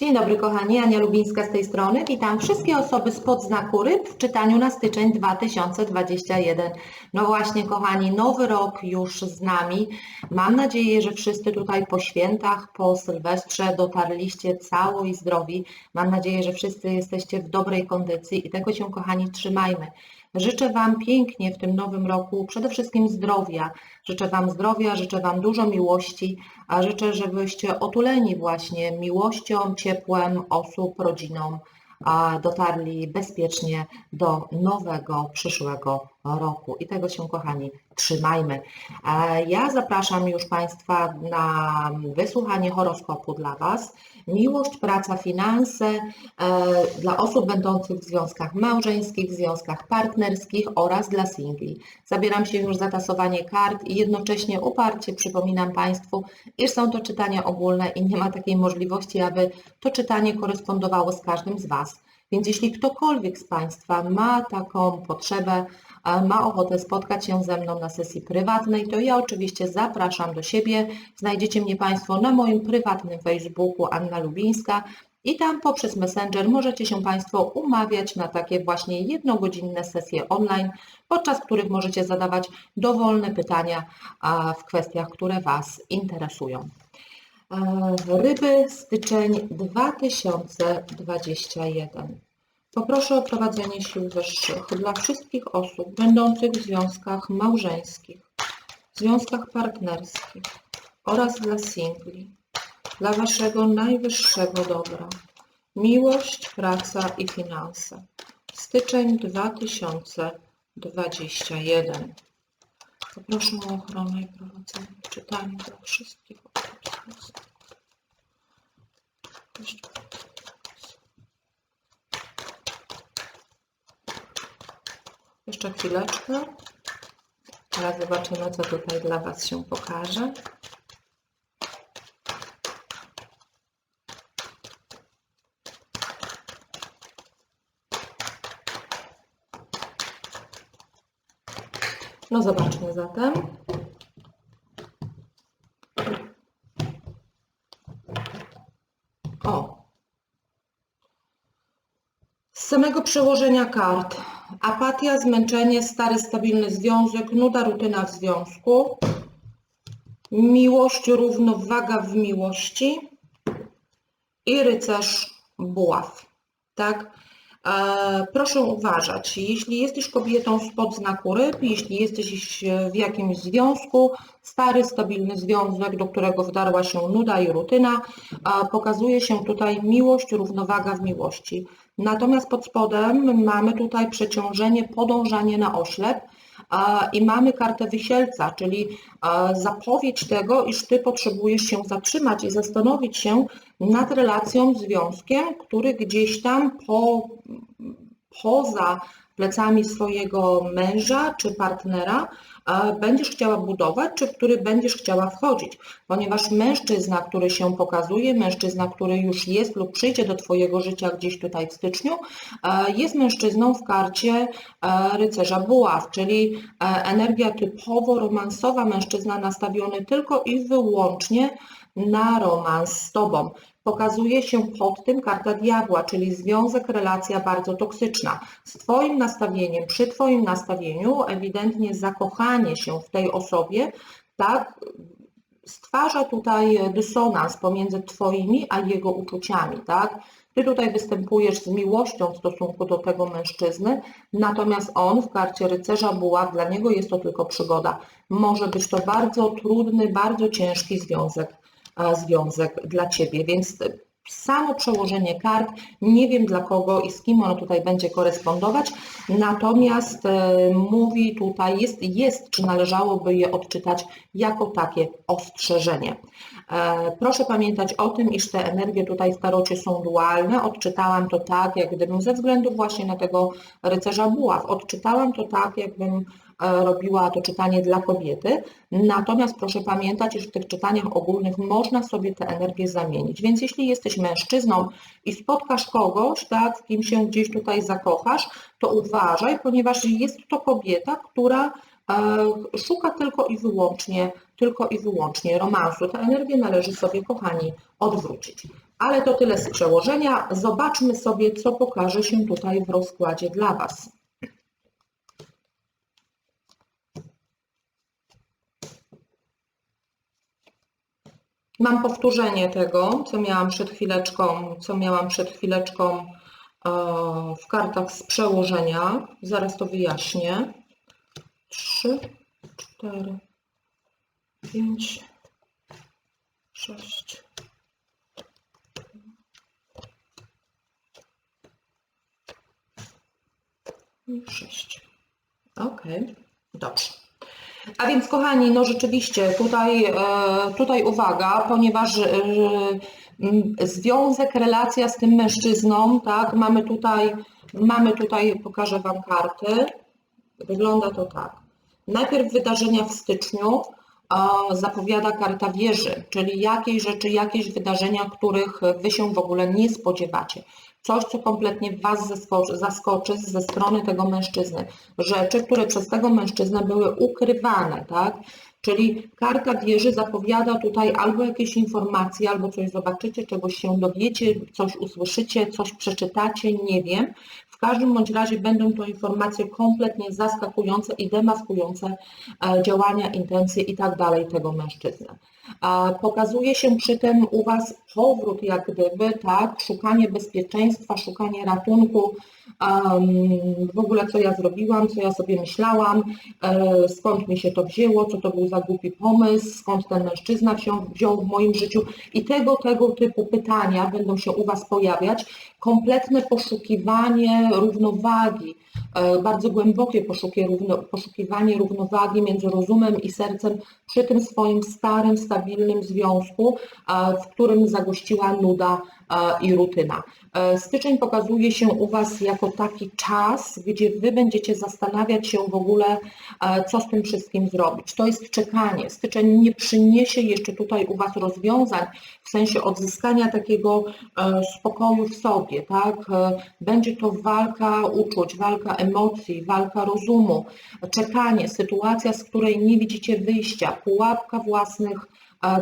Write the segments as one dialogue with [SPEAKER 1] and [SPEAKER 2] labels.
[SPEAKER 1] Dzień dobry kochani, Ania Lubińska z tej strony. Witam wszystkie osoby spod znaku ryb w czytaniu na styczeń 2021. No właśnie kochani, nowy rok już z nami. Mam nadzieję, że wszyscy tutaj po świętach, po Sylwestrze dotarliście cało i zdrowi. Mam nadzieję, że wszyscy jesteście w dobrej kondycji i tego się kochani trzymajmy. Życzę Wam pięknie w tym nowym roku, przede wszystkim zdrowia. Życzę Wam zdrowia, życzę Wam dużo miłości, a życzę, żebyście otuleni właśnie miłością, ciepłem osób, rodziną, dotarli bezpiecznie do nowego, przyszłego roku. I tego się, kochani, trzymajmy. E, Ja zapraszam już Państwa na wysłuchanie horoskopu dla Was. Miłość, praca, finanse e, dla osób będących w związkach małżeńskich, w związkach partnerskich oraz dla singli. Zabieram się już za tasowanie kart i jednocześnie uparcie przypominam Państwu, iż są to czytania ogólne i nie ma takiej możliwości, aby to czytanie korespondowało z każdym z Was. Więc jeśli ktokolwiek z Państwa ma taką potrzebę, ma ochotę spotkać się ze mną na sesji prywatnej, to ja oczywiście zapraszam do siebie. Znajdziecie mnie Państwo na moim prywatnym Facebooku Anna Lubińska i tam poprzez Messenger możecie się Państwo umawiać na takie właśnie jednogodzinne sesje online, podczas których możecie zadawać dowolne pytania w kwestiach, które Was interesują. E, Ryby, styczeń 2021. Poproszę o prowadzenie sił wyższych dla wszystkich osób będących w związkach małżeńskich, związkach partnerskich oraz dla singli, dla Waszego najwyższego dobra. Miłość, praca i finanse. Styczeń 2021. Poproszę o ochronę i prowadzenie w czytaniu dla wszystkich osób. Jeszcze chwileczkę. Teraz zobaczymy, co tutaj dla Was się pokaże. No zobaczmy zatem. O. Z samego przełożenia kart. Apatia, zmęczenie, stary, stabilny związek, nuda, rutyna w związku. Miłość, równowaga w miłości. I rycerz buław. Tak? E, proszę uważać, jeśli jesteś kobietą spod znaku ryb, jeśli jesteś w jakimś związku, stary, stabilny związek, do którego wdarła się nuda i rutyna, pokazuje się tutaj miłość, równowaga w miłości. Natomiast pod spodem mamy tutaj przeciążenie, podążanie na oślep i mamy kartę wysielca, czyli zapowiedź tego, iż Ty potrzebujesz się zatrzymać i zastanowić się nad relacją, związkiem, który gdzieś tam po, poza plecami swojego męża czy partnera będziesz chciała budować, czy w który będziesz chciała wchodzić. Ponieważ mężczyzna, który się pokazuje, mężczyzna, który już jest lub przyjdzie do Twojego życia gdzieś tutaj w styczniu, jest mężczyzną w karcie rycerza buław, czyli energia typowo romansowa, mężczyzna nastawiony tylko i wyłącznie na romans z Tobą pokazuje się pod tym karta diabła, czyli związek, relacja bardzo toksyczna. Z Twoim nastawieniem, przy Twoim nastawieniu ewidentnie zakochanie się w tej osobie, tak, stwarza tutaj dysonans pomiędzy Twoimi a jego uczuciami, tak? Ty tutaj występujesz z miłością w stosunku do tego mężczyzny, natomiast on w karcie rycerza buław, dla niego jest to tylko przygoda. Może być to bardzo trudny, bardzo ciężki związek związek dla Ciebie. Więc samo przełożenie kart, nie wiem dla kogo i z kim ono tutaj będzie korespondować, natomiast e, mówi tutaj, jest, jest, czy należałoby je odczytać jako takie ostrzeżenie. E, proszę pamiętać o tym, iż te energie tutaj w tarocie są dualne. Odczytałam to tak, jak gdybym ze względu właśnie na tego rycerza buław, odczytałam to tak, jakbym E, robiła to czytanie dla kobiety. Natomiast proszę pamiętać, że w tych czytaniach ogólnych można sobie te energie zamienić. Więc jeśli jesteś mężczyzną i spotkasz kogoś, tak, w kim się gdzieś tutaj zakochasz, to uważaj, ponieważ jest to kobieta, która e, szuka tylko i wyłącznie, tylko i wyłącznie romansu. Tę energię należy sobie, kochani, odwrócić. Ale to tyle z przełożenia. Zobaczmy sobie, co pokaże się tutaj w rozkładzie dla Was. Mam powtórzenie tego, co miałam przed chwileczką, co miałam przed chwileczką e, w kartach z przełożenia. Zaraz to wyjaśnię. 3, 4, 5, 6. i 6. Ok, dobrze. A więc kochani, no rzeczywiście tutaj, e, tutaj uwaga, ponieważ e, związek, relacja z tym mężczyzną, tak, mamy tutaj, mamy tutaj, pokażę Wam karty. Wygląda to tak. Najpierw wydarzenia w styczniu zapowiada karta wieży, czyli jakieś rzeczy, jakieś wydarzenia, których Wy się w ogóle nie spodziewacie. Coś, co kompletnie Was zaskoczy, ze strony tego mężczyzny. Rzeczy, które przez tego mężczyznę były ukrywane, tak? Czyli karta wieży zapowiada tutaj albo jakieś informacje, albo coś zobaczycie, czegoś się dowiecie, coś usłyszycie, coś przeczytacie, nie wiem. W każdym bądź razie będą to informacje kompletnie zaskakujące i demaskujące e, działania, intencje i tak dalej tego mężczyzny. Pokazuje się przy tym u Was powrót, jak gdyby, tak, szukanie bezpieczeństwa, szukanie ratunku, w ogóle co ja zrobiłam, co ja sobie myślałam, e, skąd mi się to wzięło, co to był za głupi pomysł, skąd ten mężczyzna się wziął w moim życiu i tego, tego typu pytania będą się u Was pojawiać. Kompletne poszukiwanie równowagi, bardzo głębokie poszukiwanie równowagi między rozumem i sercem przy tym swoim starym, stabilnym związku, e, w którym zagościła nuda e, i rutyna. E, Styczeń pokazuje się u Was jako taki czas, gdzie Wy będziecie zastanawiać się w ogóle, e, co z tym wszystkim zrobić. To jest czekanie. Styczeń nie przyniesie jeszcze tutaj u Was rozwiązań w sensie odzyskania takiego e, spokoju w sobie, tak? Będzie to walka uczuć, walka emocji, walka rozumu, czekanie, sytuacja, z której nie widzicie wyjścia, pułapka własnych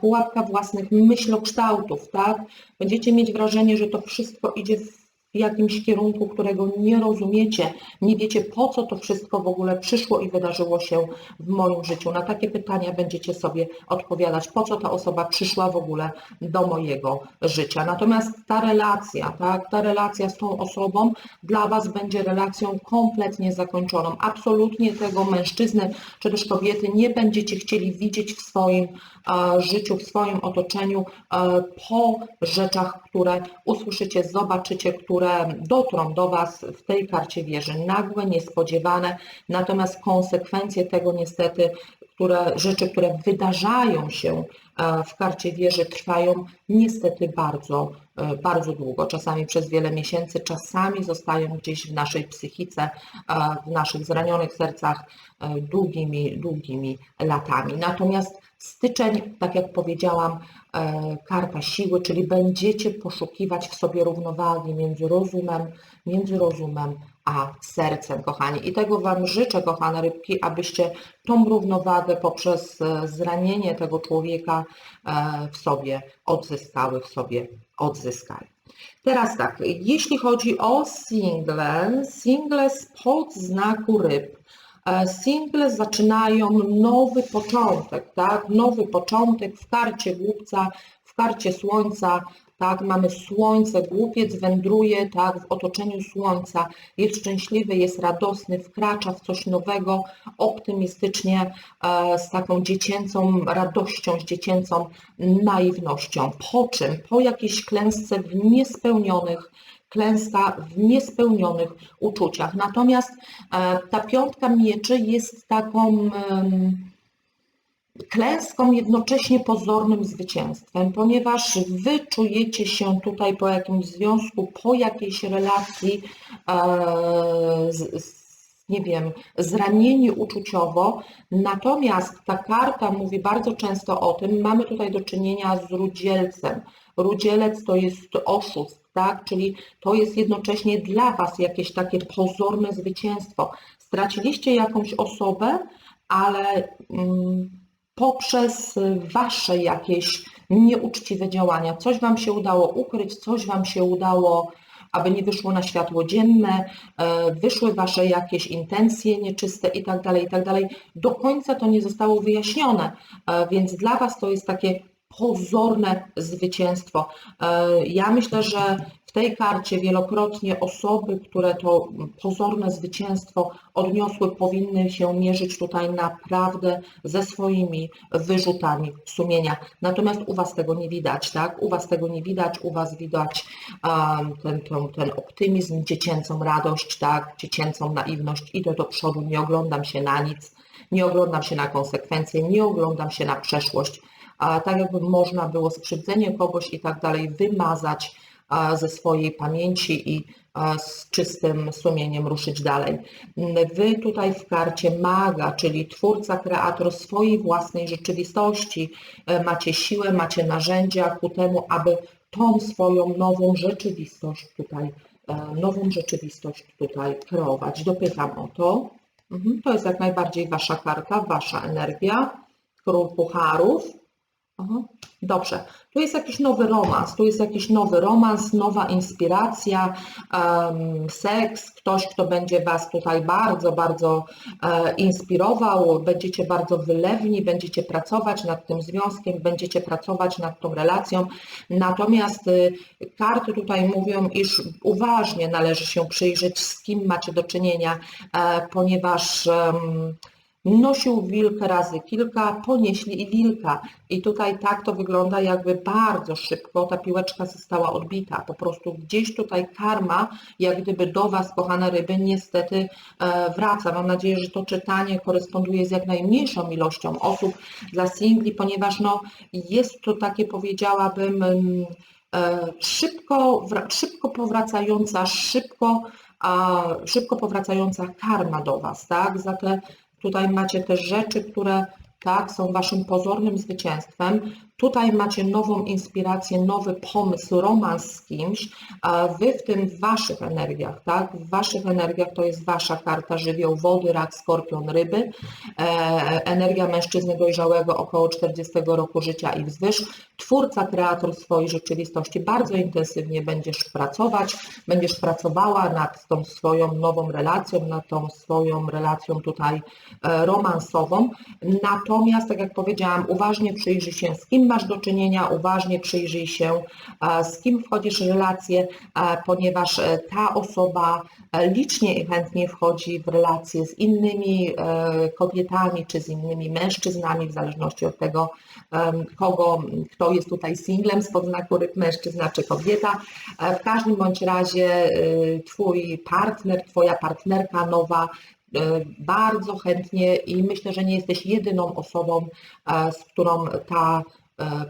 [SPEAKER 1] pułapka własnych myślokształtów, tak? Będziecie mieć wrażenie, że to wszystko idzie w jakimś kierunku, którego nie rozumiecie, nie wiecie po co to wszystko w ogóle przyszło i wydarzyło się w moim życiu. Na takie pytania będziecie sobie odpowiadać, po co ta osoba przyszła w ogóle do mojego życia. Natomiast ta relacja, tak, ta relacja z tą osobą dla Was będzie relacją kompletnie zakończoną. Absolutnie tego mężczyzny czy też kobiety nie będziecie chcieli widzieć w swoim życiu, w swoim otoczeniu po rzeczach, które usłyszycie, zobaczycie, które dotrą do Was w tej karcie wieży. Nagłe, niespodziewane, natomiast konsekwencje tego niestety, które, rzeczy, które wydarzają się e, w karcie wieży trwają niestety bardzo, e, bardzo długo, czasami przez wiele miesięcy, czasami zostają gdzieś w naszej psychice, e, w naszych zranionych sercach długimi, długimi latami. Natomiast Styczeń, tak jak powiedziałam, karta siły, czyli będziecie poszukiwać w sobie równowagi między rozumem, między rozumem a sercem, kochani. I tego Wam życzę, kochane rybki, abyście tą równowagę poprzez e, zranienie tego człowieka e, w sobie odzyskały, w sobie odzyskali. Teraz tak, jeśli chodzi o single, single spod znaku ryb, E, Single zaczynają nowy początek, tak? Nowy początek w karcie głupca, w karcie słońca, tak? Mamy słońce, głupiec wędruje, tak? W otoczeniu słońca, jest szczęśliwy, jest radosny, wkracza w coś nowego, optymistycznie, e, z taką dziecięcą radością, z dziecięcą naiwnością. Po czym? Po jakiejś klęsce w niespełnionych klęska w niespełnionych uczuciach. Natomiast e, ta piątka mieczy jest taką klęską jednocześnie pozornym zwycięstwem, ponieważ wy czujecie się tutaj po jakimś związku, po jakiejś relacji e, z, z nie wiem, zranieni uczuciowo, natomiast ta karta mówi bardzo często o tym, mamy tutaj do czynienia z rudzielcem. Rudzielec to jest oszust, tak? Czyli to jest jednocześnie dla Was jakieś takie pozorne zwycięstwo. Straciliście jakąś osobę, ale mm, poprzez Wasze jakieś nieuczciwe działania, coś Wam się udało ukryć, coś Wam się udało, aby nie wyszło na światło dzienne, e, wyszły Wasze jakieś intencje nieczyste i tak dalej, i tak. Do końca to nie zostało wyjaśnione, e, więc dla Was to jest takie pozorne zwycięstwo. E, Ja myślę, że w tej karcie wielokrotnie osoby, które to pozorne zwycięstwo odniosły, powinny się mierzyć tutaj naprawdę ze swoimi wyrzutami sumienia. Natomiast u Was tego nie widać, tak? U Was tego nie widać, u Was widać um, ten, ten, ten optymizm, dziecięcą radość, tak? Dziecięcą naiwność. Idę do przodu, nie oglądam się na nic, nie oglądam się na konsekwencje, nie oglądam się na przeszłość. A tak jakby można było skrzywdzenie kogoś i tak dalej wymazać ze swojej pamięci i z czystym sumieniem ruszyć dalej. Wy tutaj w karcie maga, czyli twórca, kreator swojej własnej rzeczywistości, e, macie siłę, macie narzędzia ku temu, aby tą swoją nową rzeczywistość tutaj, e, nową rzeczywistość tutaj kreować. Dopytam o to. Mhm, To jest jak najbardziej Wasza karta, Wasza energia. Król pucharów. Aha, Dobrze. Tu jest jakiś nowy romans, tu jest jakiś nowy romans, nowa inspiracja, em, seks, ktoś, kto będzie Was tutaj bardzo, bardzo e, inspirował, będziecie bardzo wylewni, będziecie pracować nad tym związkiem, będziecie pracować nad tą relacją. Natomiast y, karty tutaj mówią, iż uważnie należy się przyjrzeć, z kim macie do czynienia, e, ponieważ em, Nosił wilk razy kilka, ponieśli i wilka. I tutaj tak to wygląda, jakby bardzo szybko ta piłeczka została odbita. Po prostu gdzieś tutaj karma, jak gdyby do Was, kochane ryby, niestety e, wraca. Mam nadzieję, że to czytanie koresponduje z jak najmniejszą ilością osób dla singli, ponieważ no, jest to takie, powiedziałabym, mm, e, szybko, szybko powracająca, szybko, szybko powracająca karma do Was, tak? Za te Tutaj macie te rzeczy, które tak, są waszym pozornym zwycięstwem. Tutaj macie nową inspirację, nowy pomysł, romans z kimś, wy w tym w waszych energiach, tak? W waszych energiach to jest wasza karta żywioł wody, rak, skorpion, ryby. E, energia mężczyzny dojrzałego około 40 roku życia i wzwyż. Twórca, kreator swojej rzeczywistości. Bardzo intensywnie będziesz pracować, będziesz pracowała nad tą swoją nową relacją, nad tą swoją relacją tutaj e, romansową. Natomiast, tak jak powiedziałam, uważnie przyjrzyj się, z kim masz do czynienia, uważnie przyjrzyj się, e, z kim wchodzisz w relacje, e, ponieważ e, ta osoba licznie i chętnie wchodzi w relacje z innymi kobietami czy z innymi mężczyznami, w zależności od tego, kogo, kto jest tutaj singlem spod znaku ryb, mężczyzna czy kobieta. W każdym bądź razie y, Twój partner, Twoja partnerka nowa bardzo chętnie i myślę, że nie jesteś jedyną osobą, z którą ta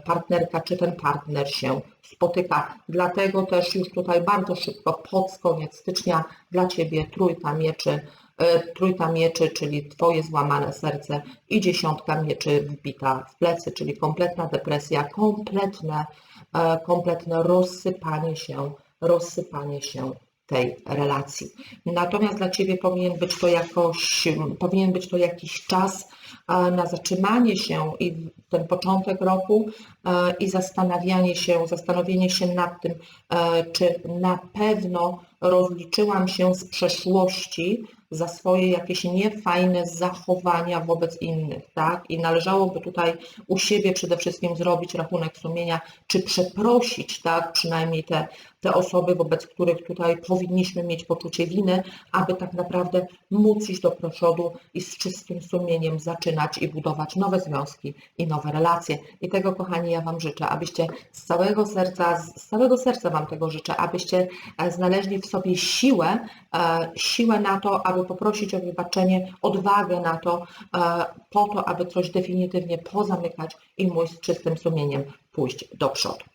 [SPEAKER 1] partnerka czy ten partner się spotyka. Dlatego też już tutaj bardzo szybko, pod koniec stycznia dla Ciebie trójka mieczy, e, trójka mieczy, czyli Twoje złamane serce i dziesiątka mieczy wbita w plecy, czyli kompletna depresja, kompletne, e, kompletne rozsypanie się, rozsypanie się tej relacji. Natomiast dla Ciebie powinien być to jakoś, powinien być to jakiś czas e, na zatrzymanie się i ten początek roku e, i zastanawianie się, zastanowienie się nad tym, e, czy na pewno rozliczyłam się z przeszłości za swoje jakieś niefajne zachowania wobec innych, tak? I należałoby tutaj u siebie przede wszystkim zrobić rachunek sumienia, czy przeprosić, tak? Przynajmniej te, te osoby, wobec których tutaj powinniśmy mieć poczucie winy, aby tak naprawdę móc iść do przodu i z czystym sumieniem zaczynać i budować nowe związki i nowe relacje. I tego, kochani, ja Wam życzę, abyście z całego serca, z całego serca Wam tego życzę, abyście e, znaleźli w sobie siłę, e, siłę na to, aby poprosić o wybaczenie, odwagę na to, e, po to, aby coś definitywnie pozamykać i móc z czystym sumieniem pójść do przodu.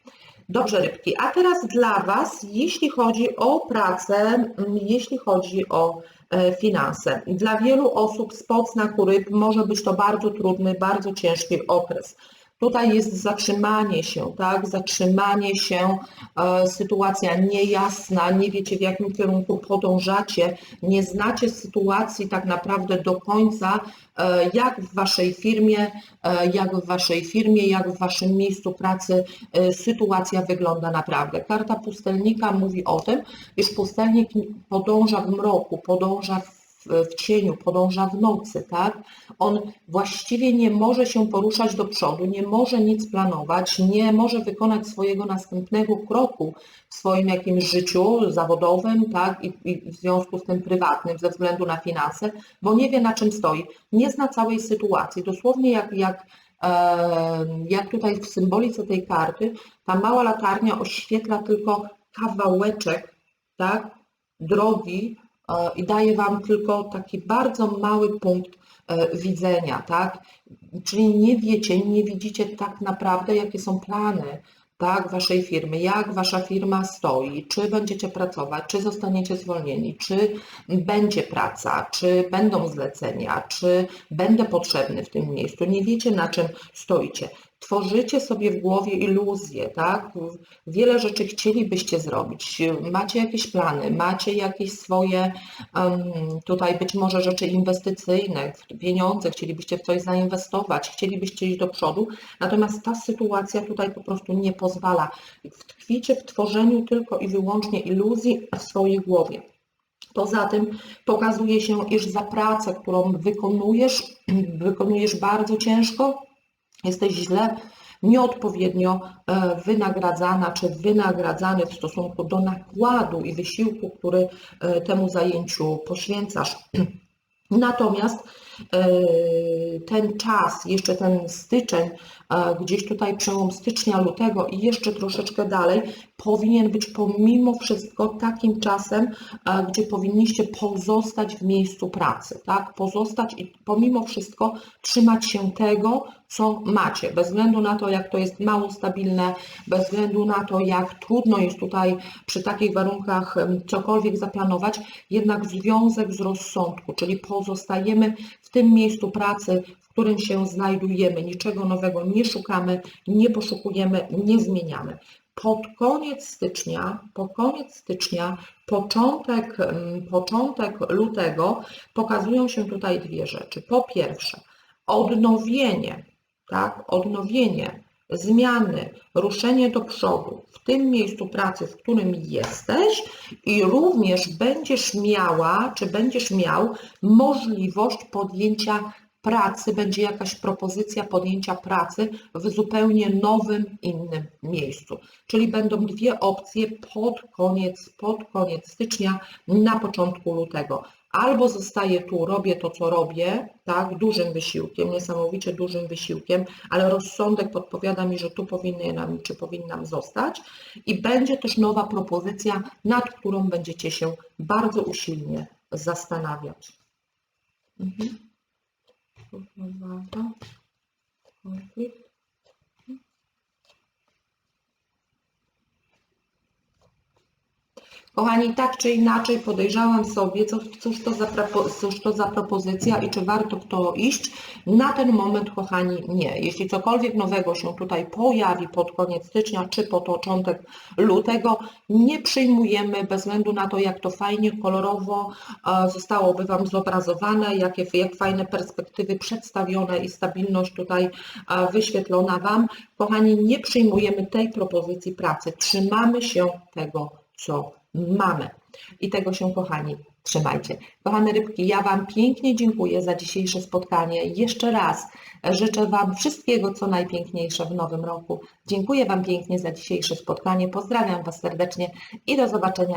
[SPEAKER 1] Dobrze, rybki. A teraz dla Was, jeśli chodzi o pracę, mm, jeśli chodzi o e, finanse. Dla wielu osób spod znaku ryb może być to bardzo trudny, bardzo ciężki okres. Tutaj jest zatrzymanie się, tak? Zatrzymanie się, e, sytuacja niejasna, nie wiecie w jakim kierunku podążacie, nie znacie sytuacji tak naprawdę do końca, e, jak w waszej firmie, e, jak w waszej firmie, jak w waszym miejscu pracy sytuacja wygląda naprawdę. Karta pustelnika mówi o tym, iż pustelnik podąża w mroku, podąża w, w cieniu, podąża w nocy, tak? On właściwie nie może się poruszać do przodu, nie może nic planować, nie może wykonać swojego następnego kroku w swoim jakimś życiu zawodowym, tak? I, i w związku z tym prywatnym, ze względu na finanse, bo nie wie na czym stoi, nie zna całej sytuacji. Dosłownie jak, jak e, jak tutaj w symbolice tej karty, ta mała latarnia oświetla tylko kawałeczek, tak, drogi i daje Wam tylko taki bardzo mały punkt e, widzenia, tak? Czyli nie wiecie, nie widzicie tak naprawdę, jakie są plany, tak, Waszej firmy, jak Wasza firma stoi, czy będziecie pracować, czy zostaniecie zwolnieni, czy będzie praca, czy będą zlecenia, czy będę potrzebny w tym miejscu. Nie wiecie, na czym stoicie. Tworzycie sobie w głowie iluzje, tak? Wiele rzeczy chcielibyście zrobić, macie jakieś plany, macie jakieś swoje tutaj być może rzeczy inwestycyjne, pieniądze, chcielibyście w coś zainwestować, chcielibyście iść do przodu, natomiast ta sytuacja tutaj po prostu nie pozwala. Tkwicie w tworzeniu tylko i wyłącznie iluzji w swojej głowie. Poza tym pokazuje się, iż za pracę, którą wykonujesz, wykonujesz bardzo ciężko, jesteś źle, nieodpowiednio e, wynagradzana czy wynagradzany w stosunku do nakładu i wysiłku, który e, temu zajęciu poświęcasz. Natomiast e, ten czas, jeszcze ten styczeń, gdzieś tutaj przełom stycznia, lutego i jeszcze troszeczkę dalej, powinien być pomimo wszystko takim czasem, gdzie powinniście pozostać w miejscu pracy, tak? Pozostać i pomimo wszystko trzymać się tego, co macie, bez względu na to, jak to jest mało stabilne, bez względu na to, jak trudno jest tutaj przy takich warunkach cokolwiek zaplanować, jednak związek z rozsądku, czyli pozostajemy w tym miejscu pracy, w którym się znajdujemy, niczego nowego nie szukamy, nie poszukujemy, nie zmieniamy. Pod koniec stycznia, po koniec stycznia, początek, początek lutego pokazują się tutaj dwie rzeczy. Po pierwsze, odnowienie tak, odnowienie, zmiany, ruszenie do przodu w tym miejscu pracy, w którym jesteś i również będziesz miała, czy będziesz miał możliwość podjęcia pracy, będzie jakaś propozycja podjęcia pracy w zupełnie nowym, innym miejscu. Czyli będą dwie opcje pod koniec, pod koniec stycznia, na początku lutego albo zostaję tu, robię to, co robię, tak, dużym wysiłkiem, niesamowicie dużym wysiłkiem, ale rozsądek podpowiada mi, że tu powinnam, czy powinnam zostać i będzie też nowa propozycja, nad którą będziecie się bardzo usilnie zastanawiać. Mhm. kullanmadan taklit Kochani, tak czy inaczej podejrzałam sobie, co, cóż, to za, cóż to za propozycja i czy warto w to iść. Na ten moment, kochani, nie. Jeśli cokolwiek nowego się tutaj pojawi pod koniec stycznia czy pod początek lutego, nie przyjmujemy bez względu na to, jak to fajnie, kolorowo e, zostałoby Wam zobrazowane, jakie jak fajne perspektywy przedstawione i stabilność tutaj e, wyświetlona Wam. Kochani, nie przyjmujemy tej propozycji pracy. Trzymamy się tego, co mamy. I tego się, kochani, trzymajcie. Kochane rybki, ja Wam pięknie dziękuję za dzisiejsze spotkanie. Jeszcze raz życzę Wam wszystkiego, co najpiękniejsze w nowym roku. Dziękuję Wam pięknie za dzisiejsze spotkanie. Pozdrawiam Was serdecznie i do zobaczenia.